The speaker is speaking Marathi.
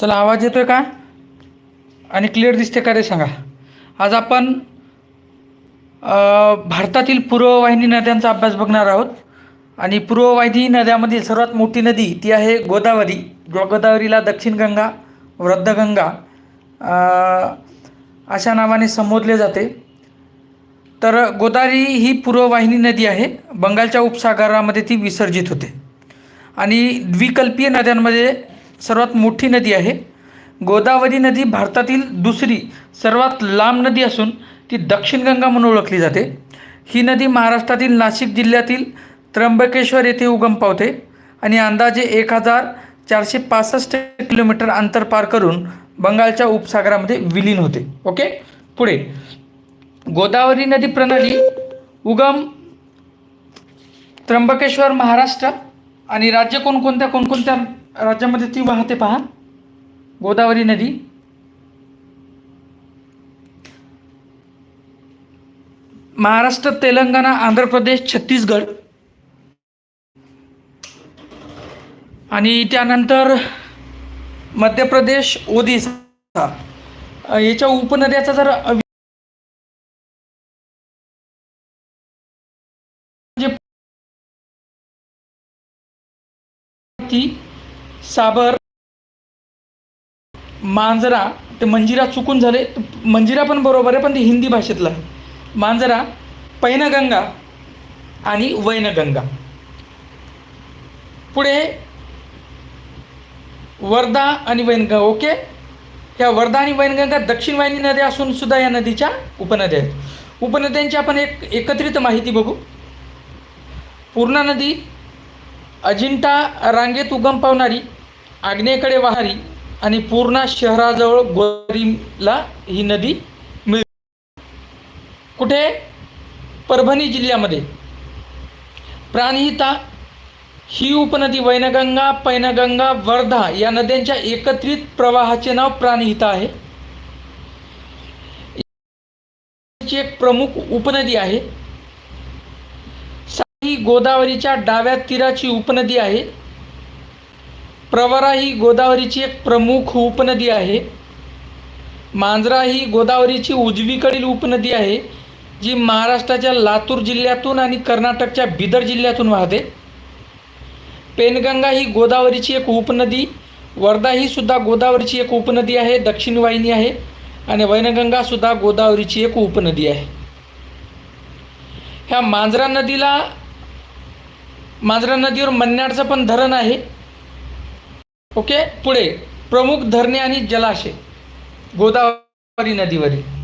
चला आवाज येतो आहे का? आणि क्लिअर दिसते का रे सांगा. आज आपण भारतातील पूर्ववाहिनी नद्यांचा अभ्यास बघणार आहोत. आणि पूर्ववाहिनी नद्यामधील सर्वात मोठी नदी ती आहे गोदावरी. गोदावरीला दक्षिण गंगा वृद्धगंगा अशा नावाने संबोधले जाते. तर गोदावरी ही पूर्ववाहिनी नदी आहे. बंगालच्या उपसागरामध्ये ती विसर्जित होते. आणि द्विकल्पीय नद्यांमध्ये सर्वात मोठी नदी आहे. गोदावरी नदी भारतातील दुसरी सर्वात लांब नदी असून ती दक्षिण गंगा म्हणून ओळखली जाते. ही नदी महाराष्ट्रातील नाशिक जिल्ह्यातील त्र्यंबकेश्वर येथे उगम पावते आणि अंदाजे एक हजार चारशे पासष्ट किलोमीटर अंतर पार करून बंगालच्या उपसागरामध्ये विलीन होते. ओके? पुढे. गोदावरी नदी प्रणाली उगम त्र्यंबकेश्वर महाराष्ट्र आणि राज्य कोणकोणत्या कोणकोणत्या? राज्यामध्ये ती वाहते पहा. गोदावरी नदी. महाराष्ट्र तेलंगणा आंध्र प्रदेश छत्तीसगड. आणि त्यानंतर मध्य प्रदेश ओदिशा याच्या उपनद्याचा जर ती साबर मांजरा ते मंजिरा चुकून झाले. मंजिरा पण बरोबर आहे पण ते हिंदी भाषेतलं आहे. मांजरा पैनगंगा आणि वैनगंगा. पुढे वर्धा आणि वैनगंगा ओके? ह्या वर्धा आणि वैनगंगा दक्षिण वाहिनी नद्या असून सुद्धा या नदीच्या उपनद्या आहेत. उपनद्यांची आपण एक एकत्रित माहिती बघू. पूर्णा नदी अजिंठा रांगेत उगम पावणारी आग्नेयेकडे वाहणारी आणि पूर्णा शहराजवळ गोरीमला ही नदी मिळ कुठे? परभणी जिल्ह्यामध्ये. प्राणहिता ही उपनदी वैनगंगा पैनगंगा वर्धा या नद्यांच्या एकत्रित प्रवाहाचे नाव प्राणहिता आहे. एक प्रमुख उपनदी आहे. गोदावरीच्या डाव्या तीराची उपनदी आहे. प्रवरा ही गोदावरीची एक प्रमुख उपनदी आहे. मांजरा ही गोदावरीची उजवीकडील उपनदी आहे जी महाराष्ट्राच्या लातूर जिल्ह्यातून आणि कर्नाटकच्या बिदर जिल्ह्यातून वाहते. पेनगंगा ही गोदावरीची एक उपनदी वर्धा ही सुद्धा गोदावरीची एक उपनदी आहे दक्षिण वाहिनी आहे आणि वैनगंगा सुद्धा गोदावरीची एक उपनदी आहे. ह्या मांजरा नदीला मांजरा नदीवर मन्याडचं पण धरण आहे. ओके पुढे. प्रमुख धरणे आणि जलाशय. गोदावरी नदीवरील.